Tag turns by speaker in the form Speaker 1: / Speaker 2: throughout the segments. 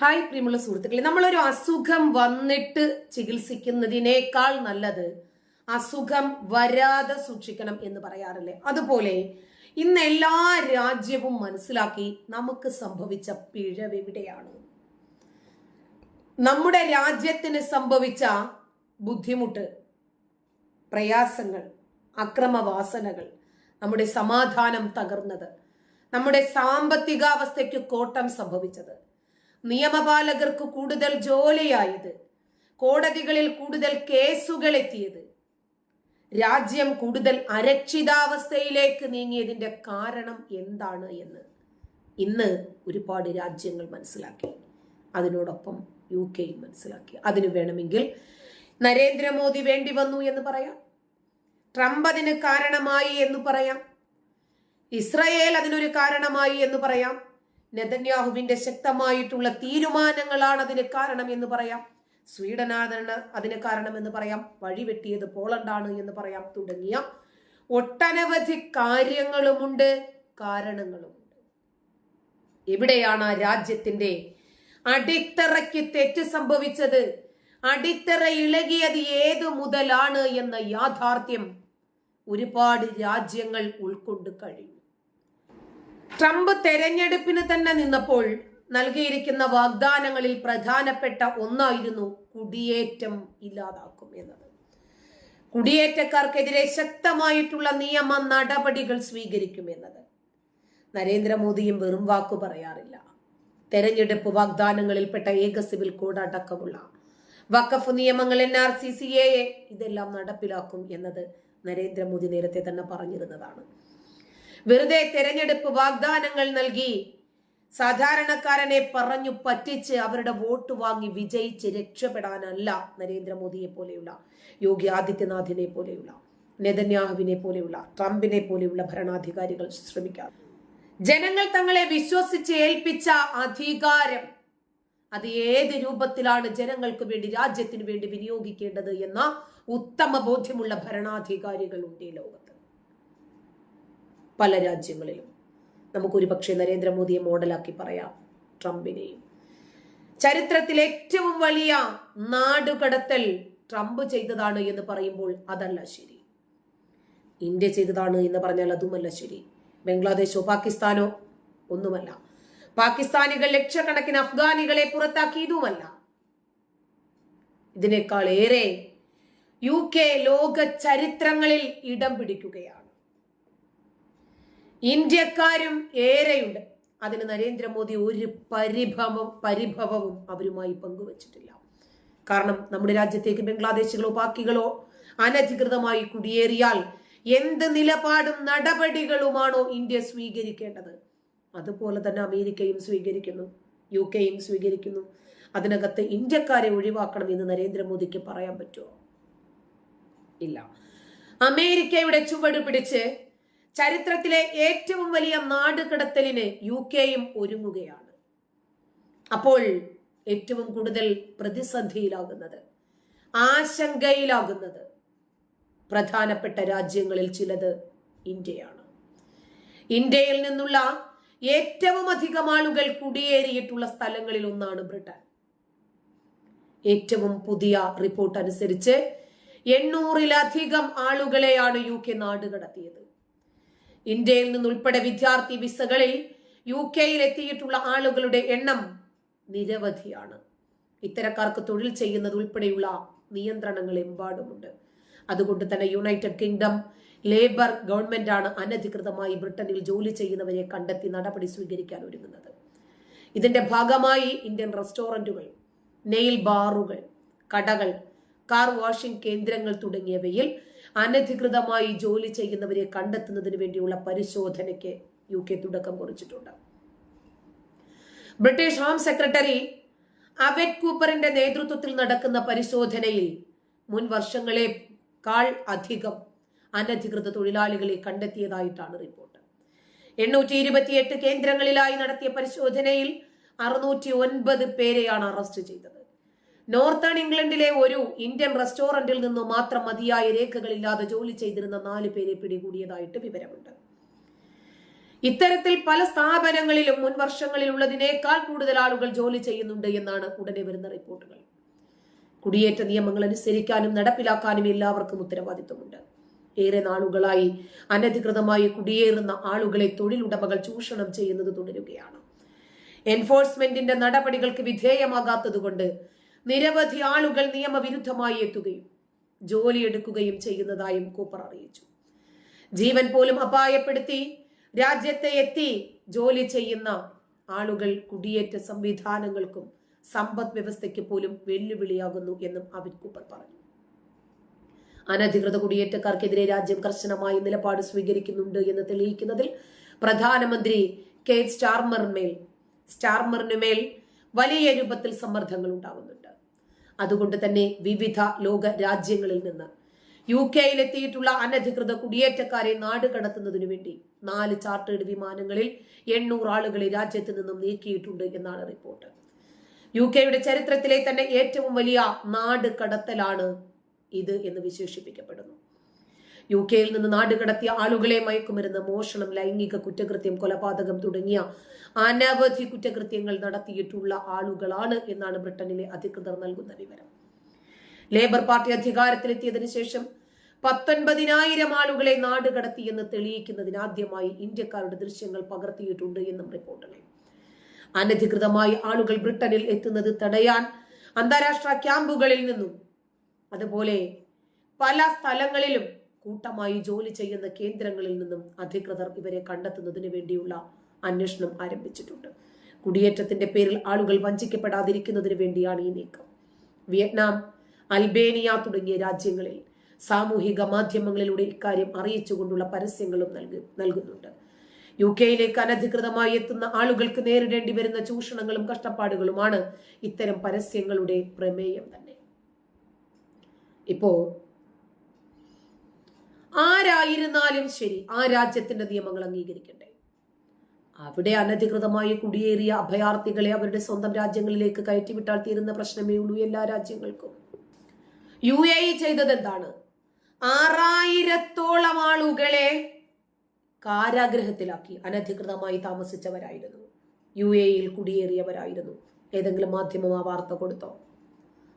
Speaker 1: Hi പ്രിയമുള്ള സുഹൃത്തുക്കളെ നമ്മളൊരു അസുഖം വന്നിട്ട് ചികിത്സിക്കുന്നതിനേക്കാൾ നല്ലത് അസുഖം വരാതെ സൂക്ഷിക്കണം എന്ന് പറയാറില്ലേ? അതുപോലെ ഇന്ന് എല്ലാ രാജ്യവും മനസ്സിലാക്കി നമുക്ക് സംഭവിച്ച പിഴവ് എവിടെയാണ്? നമ്മുടെ രാജ്യത്തിന് സംഭവിച്ച ബുദ്ധിമുട്ട് പ്രയാസങ്ങൾ അക്രമവാസനകൾ നമ്മുടെ സമാധാനം തകർന്നത് നമ്മുടെ സാമ്പത്തികാവസ്ഥയ്ക്ക് കോട്ടം സംഭവിച്ചത് നിയമപാലകർക്ക് കൂടുതൽ ജോലിയായത്. കോടതികളിൽ കൂടുതൽ കേസുകൾ എത്തിയത് രാജ്യം കൂടുതൽ അരക്ഷിതാവസ്ഥയിലേക്ക് നീങ്ങിയതിന്റെ കാരണം എന്താണ് എന്ന് ഇന്ന് ഒരുപാട് രാജ്യങ്ങൾ മനസ്സിലാക്കി. അതിനോടൊപ്പം യു കെയും മനസ്സിലാക്കി. അതിന് വേണമെങ്കിൽ നരേന്ദ്രമോദി വേണ്ടി വന്നു എന്ന് പറയാം. ട്രംപ് അതിന് കാരണമായി എന്ന് പറയാം. ഇസ്രയേൽ അതിനൊരു കാരണമായി എന്ന് പറയാം. നെതന്യാഹുവിന്റെ ശക്തമായിട്ടുള്ള തീരുമാനങ്ങളാണ് അതിന് കാരണം എന്ന് പറയാം. സ്വീഡനാണ് അതിന് കാരണം എന്ന് പറയാം. വഴിവെട്ടിയത് പോളണ്ടാണ് എന്ന് പറയാം. തുടങ്ങിയ ഒട്ടനവധി കാര്യങ്ങളുമുണ്ട് കാരണങ്ങളുമുണ്ട്. എവിടെയാണ് ആ രാജ്യത്തിന്റെ അടിത്തറയ്ക്ക് തെറ്റ് സംഭവിച്ചത്? അടിത്തറ ഇളകിയത് ഏതു മുതലാണ് എന്ന യാഥാർത്ഥ്യം ഒരുപാട് രാജ്യങ്ങൾ ഉൾക്കൊണ്ട് കഴിഞ്ഞു. ട്രംപ് തെരഞ്ഞെടുപ്പിന് തന്നെ നിന്നപ്പോൾ നൽകിയിരിക്കുന്ന വാഗ്ദാനങ്ങളിൽ പ്രധാനപ്പെട്ട ഒന്നായിരുന്നു കുടിയേറ്റം ഇല്ലാതാക്കും എന്നത്. കുടിയേറ്റക്കാർക്കെതിരെ ശക്തമായിട്ടുള്ള നിയമ നടപടികൾ സ്വീകരിക്കുമെന്നത് നരേന്ദ്രമോദിയും വെറും വാക്കു പറയാറില്ല. തെരഞ്ഞെടുപ്പ് വാഗ്ദാനങ്ങളിൽപ്പെട്ട ഏക സിവിൽ കോഡ് അടക്കമുള്ള വഖഫ് നിയമങ്ങൾ N R C C A ഇതെല്ലാം നടപ്പിലാക്കും എന്നത് നരേന്ദ്രമോദി നേരത്തെ തന്നെ പറഞ്ഞിരുന്നതാണ്. വെറുതെ തെരഞ്ഞെടുപ്പ് വാഗ്ദാനങ്ങൾ നൽകി. സാധാരണക്കാരനെ പറഞ്ഞു പറ്റിച്ച് അവരുടെ വോട്ട് വാങ്ങി വിജയിച്ച് രക്ഷപ്പെടാനല്ല നരേന്ദ്രമോദിയെ പോലെയുള്ള യോഗി ആദിത്യനാഥിനെ പോലെയുള്ള നെതന്യാഹുവിനെ പോലെയുള്ള ട്രംപിനെ പോലെയുള്ള ഭരണാധികാരികൾ ശ്രമിക്കാറ്. ജനങ്ങൾ തങ്ങളെ വിശ്വസിച്ച് ഏൽപ്പിച്ച അധികാരം അത് ഏത് രൂപത്തിലാണ് ജനങ്ങൾക്ക് വേണ്ടി രാജ്യത്തിന് വേണ്ടി വിനിയോഗിക്കേണ്ടത് എന്ന ഉത്തമ ബോധ്യമുള്ള ഭരണാധികാരികളുണ്ട് ഈ ലോകത്ത്. പല രാജ്യങ്ങളിലും. നമുക്കൊരു പക്ഷേ നരേന്ദ്രമോദിയെ മോഡലാക്കി പറയാം ട്രംപിനെയും. ചരിത്രത്തിൽ ഏറ്റവും വലിയ നാടുകടത്തൽ ട്രംപ് ചെയ്തതാണ് എന്ന് പറയുമ്പോൾ അതല്ല ശരി. ഇന്ത്യ ചെയ്തതാണ് എന്ന് പറഞ്ഞാൽ അതുമല്ല ശരി. ബംഗ്ലാദേശോ പാകിസ്ഥാനോ ഒന്നുമല്ല. പാകിസ്ഥാനികൾ ലക്ഷക്കണക്കിന് അഫ്ഗാനികളെ പുറത്താക്കിയതുമല്ല. ഇതിനേക്കാൾ ഏറെ യു കെ ലോക ചരിത്രങ്ങളിൽ ഇടം പിടിക്കുകയാണ്. ഇന്ത്യക്കാരും ഏറെയുണ്ട്. അതിന് നരേന്ദ്രമോദി ഒരു പരിഭവം പരിഭവവും അവരുമായി പങ്കുവച്ചിട്ടില്ല. കാരണം നമ്മുടെ രാജ്യത്തേക്ക് ബംഗ്ലാദേശികളോ പാക്കികളോ അനധികൃതമായി കുടിയേറിയാൽ എന്ത് നിലപാടും നടപടികളുമാണോ ഇന്ത്യ സ്വീകരിക്കേണ്ടത്? അതുപോലെ തന്നെ അമേരിക്കയും സ്വീകരിക്കുന്നു യു കെയും സ്വീകരിക്കുന്നു. അതിനകത്ത് ഇന്ത്യക്കാരെ ഒഴിവാക്കണം എന്ന് നരേന്ദ്രമോദിക്ക് പറയാൻ പറ്റുമോ? ഇല്ല. അമേരിക്കയുടെ ചുവട് പിടിച്ച് ചരിത്രത്തിലെ ഏറ്റവും വലിയ നാടുകടത്തലിന് യു കെയും ഒരുങ്ങുകയാണ്. അപ്പോൾ ഏറ്റവും കൂടുതൽ പ്രതിസന്ധിയിലാകുന്നത് ആശങ്കയിലാകുന്നത് പ്രധാനപ്പെട്ട രാജ്യങ്ങളിൽ ചിലത് ഇന്ത്യയാണ്. ഇന്ത്യയിൽ നിന്നുള്ള ഏറ്റവും അധികം ആളുകൾ കുടിയേറിയിട്ടുള്ള സ്ഥലങ്ങളിൽ ഒന്നാണ് ബ്രിട്ടൻ. ഏറ്റവും പുതിയ റിപ്പോർട്ട് അനുസരിച്ച് എണ്ണൂറിലധികം ആളുകളെയാണ് യു കെ നാട് കടത്തിയത് ഇന്ത്യയിൽ നിന്നുൾപ്പെടെ വിദ്യാർത്ഥി വിസകളിൽ യു കെയിൽ എത്തിയിട്ടുള്ള ആളുകളുടെ എണ്ണം നിരവധിയാണ്. ഇത്തരക്കാർക്ക് തൊഴിൽ ചെയ്യുന്നത് ഉൾപ്പെടെയുള്ള നിയന്ത്രണങ്ങൾ എമ്പാടുമുണ്ട്. അതുകൊണ്ട് തന്നെ യുണൈറ്റഡ് കിങ്ഡം ലേബർ ഗവൺമെന്റ് ആണ് അനധികൃതമായി ബ്രിട്ടനിൽ ജോലി ചെയ്യുന്നവരെ കണ്ടെത്തി നടപടി സ്വീകരിക്കാൻ ഒരുങ്ങുന്നത്. ഇതിന്റെ ഭാഗമായി ഇന്ത്യൻ റെസ്റ്റോറന്റുകൾ നെയിൽ ബാറുകൾ കടകൾ കാർ വാഷിംഗ് കേന്ദ്രങ്ങൾ തുടങ്ങിയവയിൽ അനധികൃതമായി ജോലി ചെയ്യുന്നവരെ കണ്ടെത്തുന്നതിന് വേണ്ടിയുള്ള പരിശോധനയ്ക്ക് യു കെ തുടക്കം കുറിച്ചിട്ടുണ്ട്. ബ്രിട്ടീഷ് ഹോം സെക്രട്ടറി അവെറ്റ് കൂപ്പറിന്റെ നേതൃത്വത്തിൽ നടക്കുന്ന പരിശോധനയിൽ മുൻ വർഷങ്ങളെ കാൾ അധികം അനധികൃത തൊഴിലാളികളെ കണ്ടെത്തിയതായിട്ടാണ് റിപ്പോർട്ട്. എണ്ണൂറ്റി ഇരുപത്തിയെട്ട് കേന്ദ്രങ്ങളിലായി നടത്തിയ പരിശോധനയിൽ അറുന്നൂറ്റി ഒൻപത് പേരെയാണ് അറസ്റ്റ് ചെയ്തത്. നോർത്തേൺ ഇംഗ്ലണ്ടിലെ ഒരു ഇന്ത്യൻ റെസ്റ്റോറന്റിൽ നിന്ന് മാത്രം മതിയായ രേഖകളില്ലാതെ ജോലി ചെയ്തിരുന്ന നാല് പേരെ പിടികൂടിയതായിട്ട് വിവരമുണ്ട്. ഇത്തരത്തിൽ പല സ്ഥാപനങ്ങളിലും മുൻ വർഷങ്ങളിലുള്ളതിനേക്കാൾ കൂടുതൽ ആളുകൾ ജോലി ചെയ്യുന്നുണ്ട് എന്നാണ് ഉടനെ വരുന്ന റിപ്പോർട്ടുകൾ. കുടിയേറ്റ നിയമങ്ങൾ അനുസരിക്കാനും നടപ്പിലാക്കാനും എല്ലാവർക്കും ഉത്തരവാദിത്വമുണ്ട്. ഏറെ നാളുകളായി അനധികൃതമായി കുടിയേറുന്ന ആളുകളെ തൊഴിലുടമകൾ ചൂഷണം ചെയ്യുന്നത് തുടരുകയാണ്. എൻഫോഴ്സ്മെന്റിന്റെ നടപടികൾക്ക് വിധേയമാകാത്തതുകൊണ്ട് നിരവധി ആളുകൾ നിയമവിരുദ്ധമായി എത്തുകയും ജോലിയെടുക്കുകയും ചെയ്യുന്നതായും കൂപ്പർ അറിയിച്ചു. ജീവൻ പോലും അപായപ്പെടുത്തി രാജ്യത്തെ എത്തി ജോലി ചെയ്യുന്ന ആളുകൾ കുടിയേറ്റ സംവിധാനങ്ങൾക്കും സമ്പദ് വ്യവസ്ഥയ്ക്ക് പോലും വെല്ലുവിളിയാകുന്നു എന്നും അമിത് കൂപ്പർ പറഞ്ഞു. അനധികൃത കുടിയേറ്റക്കാർക്കെതിരെ രാജ്യം കർശനമായ നിലപാട് സ്വീകരിക്കുന്നുണ്ട് എന്ന് തെളിയിക്കുന്നതിൽ പ്രധാനമന്ത്രി കെ സ്റ്റാർമറിന്മേൽ സ്റ്റാർമറിനുമേൽ വലിയ രൂപത്തിൽ സമ്മർദ്ദങ്ങൾ ഉണ്ടാകുന്നുണ്ട് അതുകൊണ്ട് തന്നെ വിവിധ ലോക രാജ്യങ്ങളിൽ നിന്ന് യു കെയിലെത്തിയിട്ടുള്ള അനധികൃത കുടിയേറ്റക്കാരെ നാട് കടത്തുന്നതിനു വേണ്ടി നാല് ചാർട്ടേഡ് വിമാനങ്ങളിൽ എണ്ണൂറ് ആളുകളെ രാജ്യത്ത് നിന്നും നീക്കിയിട്ടുണ്ട് എന്നാണ് റിപ്പോർട്ട്. യു കെയുടെ ചരിത്രത്തിലെ തന്നെ ഏറ്റവും വലിയ നാട് കടത്തലാണ് ഇത് എന്ന് വിശേഷിപ്പിക്കപ്പെടുന്നു. യു കെയിൽ നിന്ന് നാടുകടത്തിയ ആളുകളെ മയക്കുമരുന്ന് മോഷണം ലൈംഗിക കുറ്റകൃത്യം കൊലപാതകം തുടങ്ങിയ അനവധി കുറ്റകൃത്യങ്ങൾ നടത്തിയിട്ടുള്ള ആളുകളാണ് എന്നാണ് ബ്രിട്ടനിലെ അധികൃതർ നൽകുന്ന വിവരം. ലേബർ പാർട്ടി അധികാരത്തിലെത്തിയതിനു ശേഷം പത്തൊൻപതിനായിരം ആളുകളെ നാട് കടത്തിയെന്ന് തെളിയിക്കുന്നതിന് ആദ്യമായി ഇന്ത്യക്കാരുടെ ദൃശ്യങ്ങൾ പകർത്തിയിട്ടുണ്ട് എന്നും റിപ്പോർട്ടുകൾ. അനധികൃതമായി ആളുകൾ ബ്രിട്ടനിൽ എത്തുന്നത് തടയാൻ അന്താരാഷ്ട്ര ക്യാമ്പുകളിൽ നിന്നും അതുപോലെ പല സ്ഥലങ്ങളിലും കൂട്ടമായി ജോലി ചെയ്യുന്ന കേന്ദ്രങ്ങളിൽ നിന്നും അധികൃതർ ഇവരെ കണ്ടെത്തുന്നതിന് വേണ്ടിയുള്ള അന്വേഷണം ആരംഭിച്ചിട്ടുണ്ട്. കുടിയേറ്റത്തിന്റെ പേരിൽ ആളുകൾ വഞ്ചിക്കപ്പെടാതിരിക്കുന്നതിന് വേണ്ടിയാണ് ഈ നീക്കം. വിയറ്റ്നാം അൽബേനിയ തുടങ്ങിയ രാജ്യങ്ങളിൽ സാമൂഹിക മാധ്യമങ്ങളിലൂടെ ഇക്കാര്യം അറിയിച്ചുകൊണ്ടുള്ള പരസ്യങ്ങളും നൽകുന്നുണ്ട്. യു കെയിലേക്ക് അനധികൃതമായി എത്തുന്ന ആളുകൾക്ക് നേരിടേണ്ടി വരുന്ന ചൂഷണങ്ങളും കഷ്ടപ്പാടുകളുമാണ് ഇത്തരം പരസ്യങ്ങളുടെ പ്രമേയം തന്നെ. ഇപ്പോ ആരായിരുന്നാലും ശരി ആ രാജ്യത്തിന്റെ നിയമങ്ങൾ അംഗീകരിക്കണ്ടേ? അവിടെ അനധികൃതമായി കുടിയേറിയ അഭയാർത്ഥികളെ അവരുടെ സ്വന്തം രാജ്യങ്ങളിലേക്ക് കയറ്റിവിട്ടാൽ തീരുന്ന പ്രശ്നമേ ഉള്ളൂ എല്ലാ രാജ്യങ്ങൾക്കും. യു എ ഇ ചെയ്തത് എന്താണ് ആറായിരത്തോളം ആളുകളെ കാരാഗ്രഹത്തിലാക്കി അനധികൃതമായി താമസിച്ചവരായിരുന്നു. യു എയിൽ കുടിയേറിയവരായിരുന്നു. ഏതെങ്കിലും മാധ്യമം ആ വാർത്ത കൊടുത്തോ?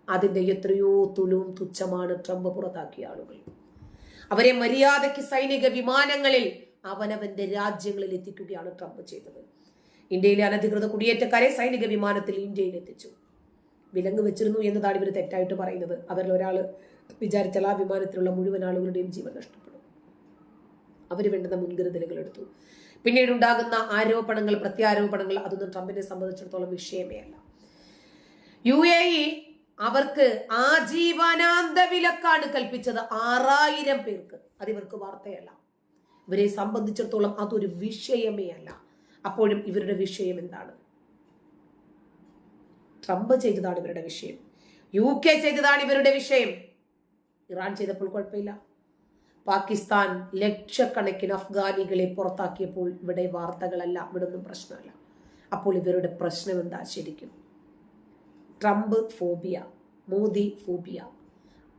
Speaker 1: അതിന്റെ എത്രയോ തുലും തുച്ഛമാണ് ട്രംപ് പുറത്താക്കിയ ആളുകൾ. അവരെ മര്യാദയ്ക്ക് സൈനിക വിമാനങ്ങളിൽ അവനവന്റെ രാജ്യങ്ങളിൽ എത്തിക്കുകയാണ് ട്രംപ് ചെയ്തത്. ഇന്ത്യയിലെ അനധികൃത കുടിയേറ്റക്കാരെ സൈനിക വിമാനത്തിൽ ഇന്ത്യയിൽ എത്തിച്ചു. വിലങ്ങ് വെച്ചിരുന്നു എന്നതാണ് ഇവർ തെറ്റായിട്ട് പറയുന്നത്. അവരിൽ ഒരാൾ വിചാരിച്ചാൽ ആ വിമാനത്തിലുള്ള മുഴുവൻ ആളുകളുടെയും ജീവൻ നഷ്ടപ്പെടും. അവർ വേണ്ടുന്ന മുൻകരുതലുകൾ എടുത്തു. പിന്നീട് ഉണ്ടാകുന്ന ആരോപണങ്ങൾ പ്രത്യാരോപണങ്ങൾ അതൊന്നും ട്രംപിനെ സംബന്ധിച്ചിടത്തോളം വിഷയമേ അല്ല. യു എ ഇ അവർക്ക് ആജീവനാന്ത വിലക്കാണ് കൽപ്പിച്ചത് ആറായിരം പേർക്ക്. അതിവർക്ക് വാർത്തയല്ല. ഇവരെ സംബന്ധിച്ചിടത്തോളം അതൊരു വിഷയമേ അല്ല. അപ്പോഴും ഇവരുടെ വിഷയം എന്താണ്? ട്രംപ് ചെയ്തതാണ് ഇവരുടെ വിഷയം. യു കെ ചെയ്തതാണ് ഇവരുടെ വിഷയം. ഇറാൻ ചെയ്തപ്പോൾ കുഴപ്പമില്ല. പാകിസ്ഥാൻ ലക്ഷക്കണക്കിന് അഫ്ഗാനികളെ പുറത്താക്കിയപ്പോൾ ഇവിടെ വാർത്തകളല്ല ഇവിടെ ഒന്നും പ്രശ്നമല്ല. അപ്പോൾ ഇവരുടെ പ്രശ്നം എന്താ? ശരിക്കും Trump phobia Modi phobia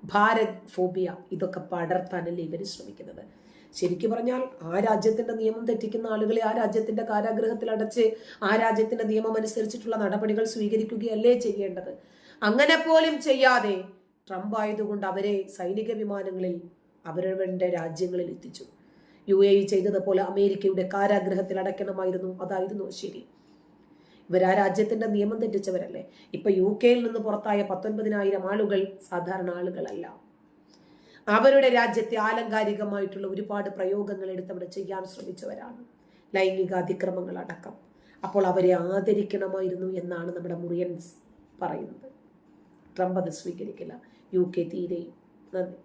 Speaker 1: Bharat phobia ഇതൊക്കെ പടർത്താനല്ലേ ഇവർ ശ്രമിക്കുന്നത്. ശരിക്കും പറഞ്ഞാൽ ആ രാജ്യത്തിന്റെ നിയമം തെറ്റിക്കുന്ന ആളുകളെ ആ രാജ്യത്തിന്റെ കാരാഗ്രഹത്തിൽ അടച്ച് ആ രാജ്യത്തിന്റെ നിയമം അനുസരിച്ചിട്ടുള്ള നടപടികൾ സ്വീകരിക്കുകയല്ലേ ചെയ്യേണ്ടത്? അങ്ങനെ പോലും ചെയ്യാതെ ട്രംപ് ആയതുകൊണ്ട് അവരെ സൈനിക വിമാനങ്ങളിൽ അവരവരുടെ രാജ്യങ്ങളിൽ എത്തിച്ചു. യു എ ചെയ്തതുപോലെ അമേരിക്കയുടെ കാരാഗ്രഹത്തിൽ അടയ്ക്കണമായിരുന്നു. അതായിരുന്നു ശരി. ഇവർ ആ രാജ്യത്തിന്റെ നിയമം തെറ്റിച്ചവരല്ലേ? ഇപ്പൊ യു കെയിൽ നിന്ന് പുറത്തായ പത്തൊൻപതിനായിരം ആളുകൾ സാധാരണ ആളുകളല്ല. അവരുടെ രാജ്യത്തെ ആലങ്കാരികമായിട്ടുള്ള ഒരുപാട് പ്രയോഗങ്ങൾ എടുത്തവിടെ ചെയ്യാൻ ശ്രമിച്ചവരാണ്. ലൈംഗിക അതിക്രമങ്ങൾ അടക്കം. അപ്പോൾ അവരെ ആദരിക്കണമായിരുന്നു എന്നാണ് നമ്മുടെ മുറിയൻസ് പറയുന്നത്. ട്രംപ് അത് സ്വീകരിക്കില്ല. യു കെ തീരെയും. നന്ദി.